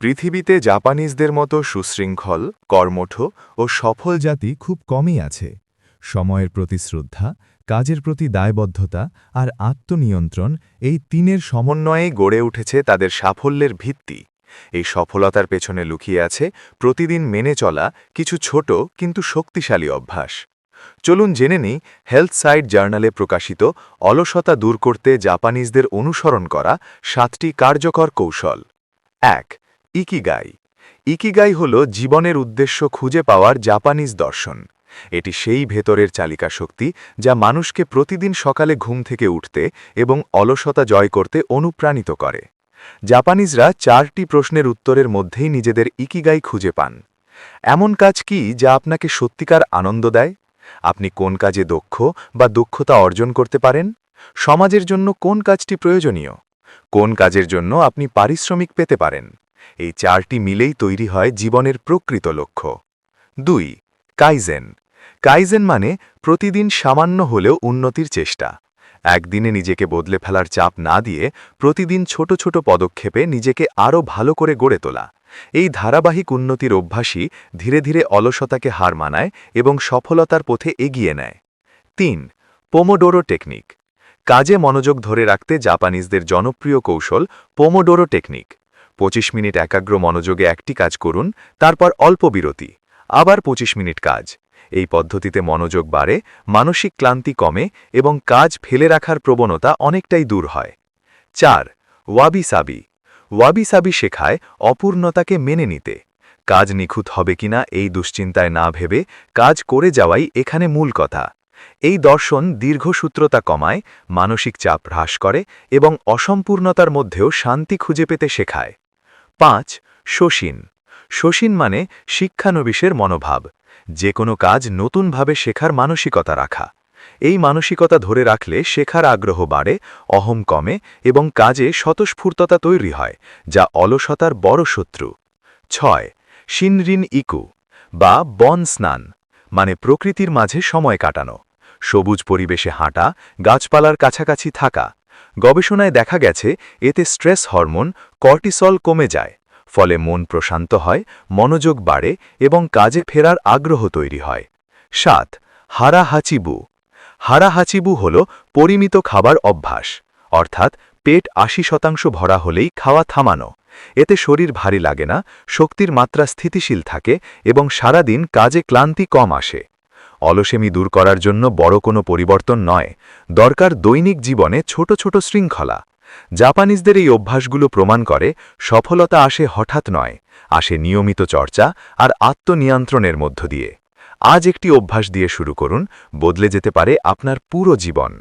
পৃথিবীতে জাপানিজদের মতো সুশৃঙ্খল, কর্মঠ ও সফল জাতি খুব কমই আছে। সময়ের প্রতি শ্রদ্ধা, কাজের প্রতি দায়বদ্ধতা আর আত্মনিয়ন্ত্রণ এই তিনের সম সমন্বয়ে গড়ে উঠেছে তাদের সাফল্যের ভিত্তি। এই সফলতার পেছনে লুকিয়ে আছে প্রতিদিন মেনে চলা কিছু ছোট কিন্তু শক্তিশালী অভ্যাস। চলুন জেনে নিই হেলথ সাইট জার্নালে প্রকাশিত অলসতা দূর করতে জাপানিজদের অনুসরণ করা সাতটি কার্যকর কৌশল। এক ইকিগাই। ইকিগাই হল জীবনের উদ্দেশ্য খুঁজে পাওয়ার জাপানিজ দর্শন। এটি সেই ভেতরের চালিকা শক্তি যা মানুষকে প্রতিদিন সকালে ঘুম থেকে উঠতে এবং অলসতা জয় করতে অনুপ্রাণিত করে। জাপানিজরা চারটি প্রশ্নের উত্তরের মধ্যেই নিজেদের ইকিগাই খুঁজে পান। এমন কাজ কি যা আপনাকে সত্যিকার আনন্দ দেয়? আপনি কোন কাজে দক্ষ বা দক্ষতা অর্জন করতে পারেন? সমাজের জন্য কোন কাজটি প্রয়োজনীয়? কোন কাজের জন্য আপনি পারিশ্রমিক পেতে পারেন? এই চারটি মিলেই তৈরি হয় জীবনের প্রকৃত লক্ষ্য। দুই, কাইজেন। কাইজেন মানে প্রতিদিন সামান্য হলেও উন্নতির চেষ্টা। একদিনে নিজেকে বদলে ফেলার চাপ না দিয়ে প্রতিদিন ছোট ছোট পদক্ষেপে নিজেকে আরও ভালো করে গড়ে তোলা। এই ধারাবাহিক উন্নতির অভ্যাসই ধীরে ধীরে অলসতাকে হার মানায় এবং সফলতার পথে এগিয়ে নেয়। তিন, পোমোডোরো টেকনিক। কাজে মনোযোগ ধরে রাখতে জাপানিজদের জনপ্রিয় কৌশল পোমোডোরো টেকনিক। ২৫ মিনিট একাগ্র মনোযোগে একটি কাজ করুন, তারপর অল্প বিরতি। আবার ২৫ মিনিট কাজ। এই পদ্ধতিতে মনোযোগ বাড়ে, মানসিক ক্লান্তি কমে এবং কাজ ফেলে রাখার প্রবণতা অনেকটাই দূর হয়। চার, ওয়াবি সাবি। ওয়াবি সাবি শেখায় অপূর্ণতাকে মেনে নিতে। কাজ নিখুঁত হবে কিনা এই দুশ্চিন্তায় না ভেবে কাজ করে যাওয়াই এখানে মূল কথা। এই দর্শন দীর্ঘসূত্রতা কমায়, মানসিক চাপ হ্রাস করে এবং অসম্পূর্ণতার মধ্যেও শান্তি খুঁজে পেতে শেখায়। পাঁচ শশীন শশীন মানে শিক্ষানবিশের মনোভাব যে কোনো কাজ নতুনভাবে শেখার মানসিকতা রাখা। এই মানসিকতা ধরে রাখলে শেখার আগ্রহ বাড়ে, অহম কমে এবং কাজে স্বতঃস্ফূর্ততা তৈরি হয়, যা অলসতার বড় শত্রু। ছয় শিনরিন ইকু বা বন স্নান মানে প্রকৃতির মাঝে সময় কাটানো। সবুজ পরিবেশে হাঁটা, গাছপালার কাছাকাছি থাকা। গবেষণায় দেখা গেছে, এতে স্ট্রেস হরমোন কর্টিসল কমে যায়। ফলে মন প্রশান্ত হয়, মনোযোগ বাড়ে এবং কাজে ফেরার আগ্রহ তৈরি হয়। সাত হারা হাচিবু হারা হাচিবু হল পরিমিত খাবার অভ্যাস, অর্থাৎ পেট আশি শতাংশ ভরা হলেই খাওয়া থামানো। এতে শরীর ভারী লাগে না, শক্তির মাত্রা স্থিতিশীল থাকে এবং সারাদিন কাজে ক্লান্তি কম আসে। অলসেমি দূর করার জন্য বড় কোনো পরিবর্তন নয়, দরকার দৈনিক জীবনে ছোট ছোট শৃঙ্খলা। জাপানিজদের এই অভ্যাসগুলো প্রমাণ করে সফলতা আসে হঠাৎ নয়, আসে নিয়মিত চর্চা আর আত্মনিয়ন্ত্রণের মধ্য দিয়ে। আজ একটি অভ্যাস দিয়ে শুরু করুন, বদলে যেতে পারে আপনার পুরো জীবন।